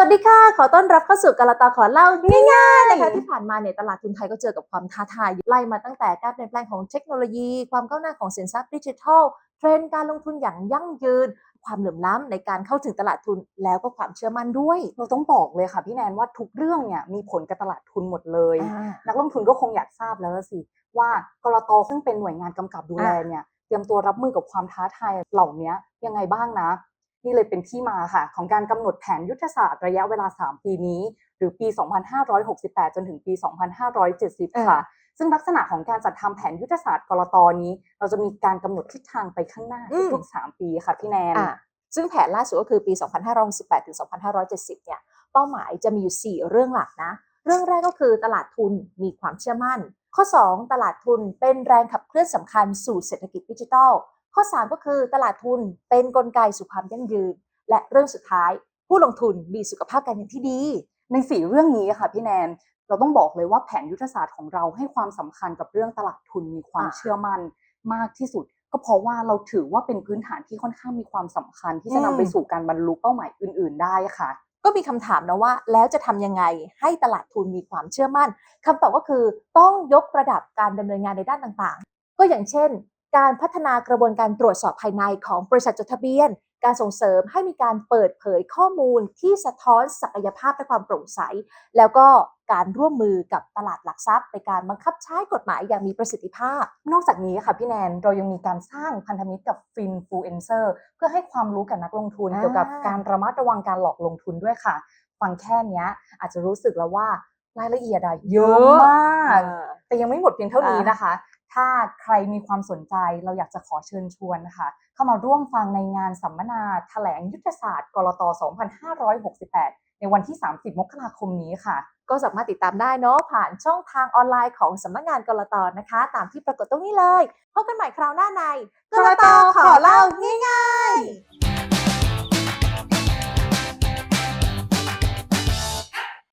สวัสดีค่ะ ขอต้อนรับเข้าสู่กาลาตาขอเล่าง่ายๆนะคะที่ผ่านมาเนี่ยตลาดทุนไทยก็เจอกับความท้าทายไล่มาตั้งแต่การเปลี่ยนแปลงของเทคโนโลยี ความก้าวหน้าของสินทรัพย์ดิจิทัล เทรนด์การลงทุนอย่างยั่งยืน ความเหลื่อมล้ำในการเข้าถึงตลาดทุนแล้วก็ความเชื่อมั่นด้วย เราต้องบอกเลยค่ะพี่แนนว่าทุกเรื่องเนี่ยมีผลกับตลาดทุนหมดเลยอ่านักลงทุนก็คงอยากทราบแล้วล่ะสิว่ากรตซึ่งเป็นหน่วยงานกำกับดูแลอะเนี่ยเตรียมตัวรับมือกับความท้าทายเหล่านี้ยังไงบ้างนะ นี่เลยเป็นที่มาค่ะของการกำหนดแผนยุทธศาสตร์ระยะเวลา 3 ปีนี้ หรือปี 2568 จนถึงปี 2570 ค่ะ ซึ่งลักษณะของการจัดทำแผนยุทธศาสตร์กรตนี้ เราจะมีการกำหนดทิศทางไปข้างหน้าทุกๆ3ปีค่ะพี่แนนอะซึ่งแผนล่าสุดก็คือปี 2568 ถึง 2570 เนี่ย เป้าหมายจะมีอยู่ 4 เรื่องหลักนะ เรื่องแรกก็คือตลาดทุนมีความเชื่อมั่น ข้อ 2 ตลาดทุนเป็นแรงขับเคลื่อนสำคัญสู่เศรษฐกิจดิจิทัล ข้อ 3 ก็คือตลาดทุนเป็นนกลไกสู่ความยั่งยืน และเรื่องสุดท้าย ผู้ลงทุนมีสุขภาพการเงินที่ดี ในสี่เรื่องนี้ค่ะพี่แนนเราต้องบอกเลยว่าแผนยุทธศาสตร์ของเราให้ความสำคัญกับเรื่องตลาดทุนมีความอ่าเชื่อมั่นมากที่สุด ก็เพราะว่าเราถือว่าเป็นพื้นฐานที่ค่อนข้างมีความสำคัญ ที่จะอืมนำไปสู่การบรรลุเป้าหมายอื่น ๆ ได้ค่ะ ก็มีคำถามนะว่า แล้วจะทำยังไงให้ตลาดทุนมีความเชื่อมั่นคำตอบก็คือต้องยกระดับการดำเนินงานในด้านต่างๆ ก็อย่างเช่น การพัฒนากระบวนการตรวจสอบภายในของบริษัทจดทะเบียน การส่งเสริมให้มีการเปิดเผยข้อมูลที่สะท้อนศักยภาพและความโปร่งใส แล้วก็การร่วมมือกับตลาดหลักทรัพย์ ในการบังคับใช้กฎหมายอย่างมีประสิทธิภาพ นอกจากนี้ค่ะพี่แนนเรายังมีการสร้างพันธมิตรกับฟินฟูเอนเซอร์เพื่อให้ความรู้กับนักลงทุนอ่าเกี่ยวกับการระมัดระวังการหลอกลงทุนด้วยค่ะ ฟังแค่เนี้ยอาจจะรู้สึกแล้วว่ารายละเอียดอะเยอะมาก แต่ยังไม่หมดเพียงเท่านี้อ่านนะคะ ถ้าใครมีความสนใจเราอยากจะขอเชิญชวนนะคะเข้ามาร่วมฟังในงานสัมมนาแถลงยุทธศาสตร์กรต 2568 ในวันที่ 30 มกราคมนี้ค่ะ ก็สามารถติดตามได้เนาะผ่านช่องทางออนไลน์ของสำนักงานกรตนะคะ ตามที่ปรากฏตรงนี้เลยพบกันใหม่คราวหน้าในกรตขอเล่าง่าย